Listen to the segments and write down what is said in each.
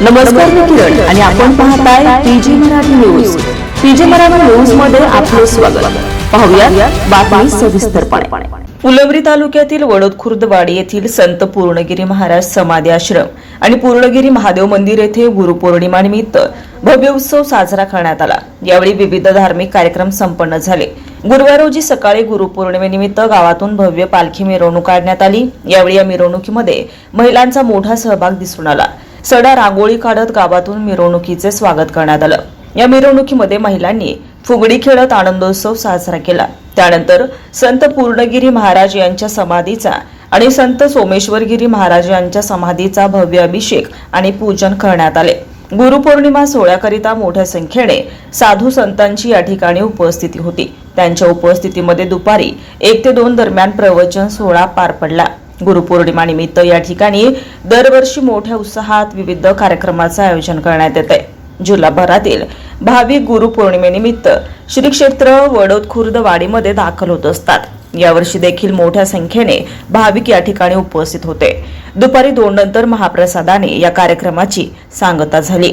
नमस्कार मी किरण आणि आपण पाहताय PG Marathi news. PG Marathi न्यूजमध्ये आपलं स्वागत. पाहूया बातमी सविस्तरपणे. फुलंब्री तालुक्यातील वडोद खुर्दवाडी येथील संत पूर्णगिरी महाराज समाधी आश्रम आणि पूर्णगिरी महादेव मंदिर येथे गुरुपौर्णिमानिमित्त भव्य उत्सव साजरा करण्यात आला. यावेळी विविध धार्मिक कार्यक्रम संपन्न झाले. गुरुवार रोजी सकाळी गुरुपौर्णिमेनिमित्त गावातून भव्य पालखी मिरवणूक काढण्यात आली. यावेळी या मिरवणुकीमध्ये महिलांचा मोठा सहभाग दिसून आला. सडा रांगोळी काढत गावातून मिरवणुकीचे स्वागत करण्यात आलं. या मिरवणुकीमध्ये महिलांनी फुगडी खेळत आनंदोत्सव साजरा केला. त्यानंतर संत पूर्णगिरी महाराज यांच्या समाधीचा आणि संत सोमेश्वरगिरी महाराज यांच्या समाधीचा भव्य अभिषेक आणि पूजन करण्यात आले. गुरुपौर्णिमा सोहळ्याकरिता मोठ्या संख्येने साधू संतांची या ठिकाणी उपस्थिती होती. त्यांच्या उपस्थितीमध्ये दुपारी एक ते दोन दरम्यान प्रवचन सोहळा पार पडला. गुरुपौर्णिमानिमित्त या ठिकाणी दरवर्षी मोठ्या उत्साहात विविध कार्यक्रमाचं आयोजन करण्यात येते. जिल्हाभरातील भाविक गुरुपौर्णिमेनिमित्त श्री क्षेत्र वडोद खुर्द वाडीमध्ये दाखल होत असतात. यावर्षी देखील मोठ्या संख्येने भाविक या ठिकाणी उपस्थित होते. दुपारी दोन नंतर महाप्रसादाने या कार्यक्रमाची सांगता झाली.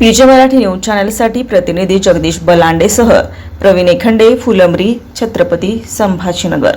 पीजे मराठी न्यूज चॅनलसाठी प्रतिनिधी जगदीश बलांडेसह प्रवीण एखंडे फुलमरी छत्रपती संभाजीनगर.